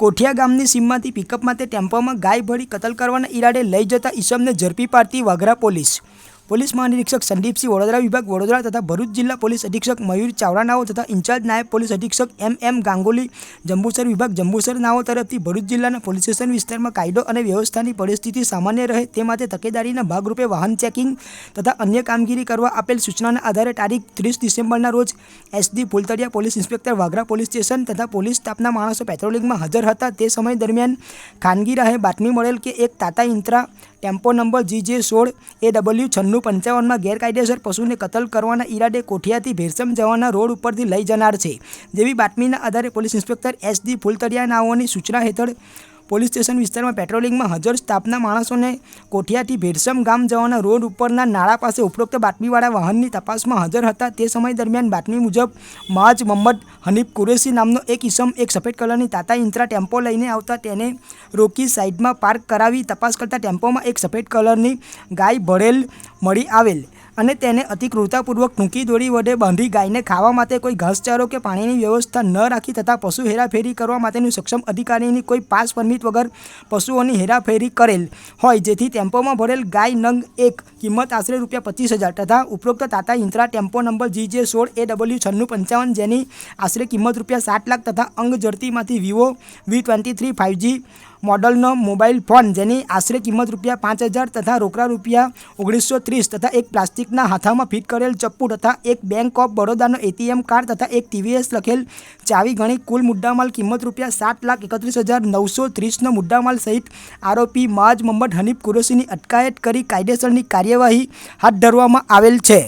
કોઠિયા ગામની સીમમાંથી પિકઅપ માટે ટેમ્પોમાં ગાય ભરી કતલ કરવાના ઈરાડે લઈ જતા ઈસમને ઝડપી પાડતી વાઘરા પોલીસ. પોલીસ મહાનિરીક્ષક સંદીપસિંહ વડોદરા વિભાગ વડોદરા તથા ભરૂચ જિલ્લા પોલીસ અધિક્ષક મયુર ચાવડા તથા ઇન્ચાર્જ નાયબ પોલીસ અધિક્ષક એમ એમ ગાંગુલી, જંબુસર વિભાગ જંબુસર નાઓ તરફથી ભરૂચ જિલ્લાના પોલીસ સ્ટેશન વિસ્તારમાં કાયદો અને વ્યવસ્થાની પરિસ્થિતિ સામાન્ય રહે તે માટે તકેદારીના ભાગરૂપે વાહન ચેકિંગ તથા અન્ય કામગીરી કરવા આપેલ સૂચનાના આધારે તારીખ ત્રીસ ડિસેમ્બરના રોજ S D Phultaliya police inspector Vagra police station તથા પોલીસ સ્ટાફના માણસો પેટ્રોલિંગમાં હાજર હતા. તે સમય દરમિયાન ખાનગી રાહે બાતમી મળેલ કે એક તાતા ઇન્ત્રા ટેમ્પો નંબર જી જે સોળ એ ડબલ્યુ છન્નું પંચાવનમાં ગેરકાયદેસર પશુને કતલ કરવાના ઈરાદે કોઠિયાથી ભેરસમ જવાના રોડ ઉપરથી લઈ જનાર છે. જેવી બાતમીના આધારે police inspector S D Phultariya નાઓની સૂચના હેઠળ પોલીસ સ્ટેશન વિસ્તારમાં પેટ્રોલિંગમાં હાજર સ્ટાફના માણસોને કોઠિયાથી ભેરસમ ગામ જવાના રોડ ઉપરના નાળા પાસે ઉપરોક્ત બાતમીવાળા વાહનની તપાસમાં હાજર હતા. તે સમય દરમિયાન બાતમી મુજબ માજ મોહમ્મદ હનીફ કુરેશી નામનો એક ઈસમ, એક સફેદ કલરની તાતા ઇન્ત્રા ટેમ્પો લઈને આવતા તેને રોકી સાઈડમાં પાર્ક કરાવી. તપાસ કરતા ટેમ્પોમાં એક સફેદ કલરની ગાય ભરેલ મળી આવેલ. અને તેને અતિ ક્રૂરતાપૂર્વક ટૂંકી દોરી વડે બાંધી ગાયને ખાવા માટે કોઈ ઘાસચારો કે પાણીની વ્યવસ્થા ન રાખી તથા પશુ હેરાફેરી કરવા માટેની સક્ષમ અધિકારીની કોઈ પાસ પરમિટ વગર પશુઓની હેરાફેરી કરેલ હોય, જેથી ટેમ્પોમાં ભરેલ ગાય નંગ એક, કિંમત આશરે રૂપિયા પચીસ હજાર તથા ઉપરોક્ત Tata intra tempo number G J સોળ એ ડબલ્યુ છન્નું પંચાવન જેની આશરે કિંમત રૂપિયા સાત લાખ તથા અંગ જડતીમાંથી Vivo V twenty three five G મોડલનો mobile phone જેની આશરે કિંમત રૂપિયા પાંચ હજાર તથા રોકડા રૂપિયા ઓગણીસો ત્રીસ તથા એક પ્લાસ્ટિકના હાથામાં ફિટ કરેલ ચપ્પુ તથા એક બેંક ઓફ બરોડાનો એટીએમ કાર્ડ તથા એક ટીવીએસ લખેલ ચાવી ગણી કુલ મુદ્દામાલ કિંમત રૂપિયા સાત લાખ એકત્રીસ હજાર નવસો ત્રીસનો મુદ્દામાલ સહિત આરોપી માજ મોહમ્મદ હનીફ કુરેશીની અટકાયત કરી કાયદેસરની કાર્યવાહી હાથ ધરવામાં આવેલ છે.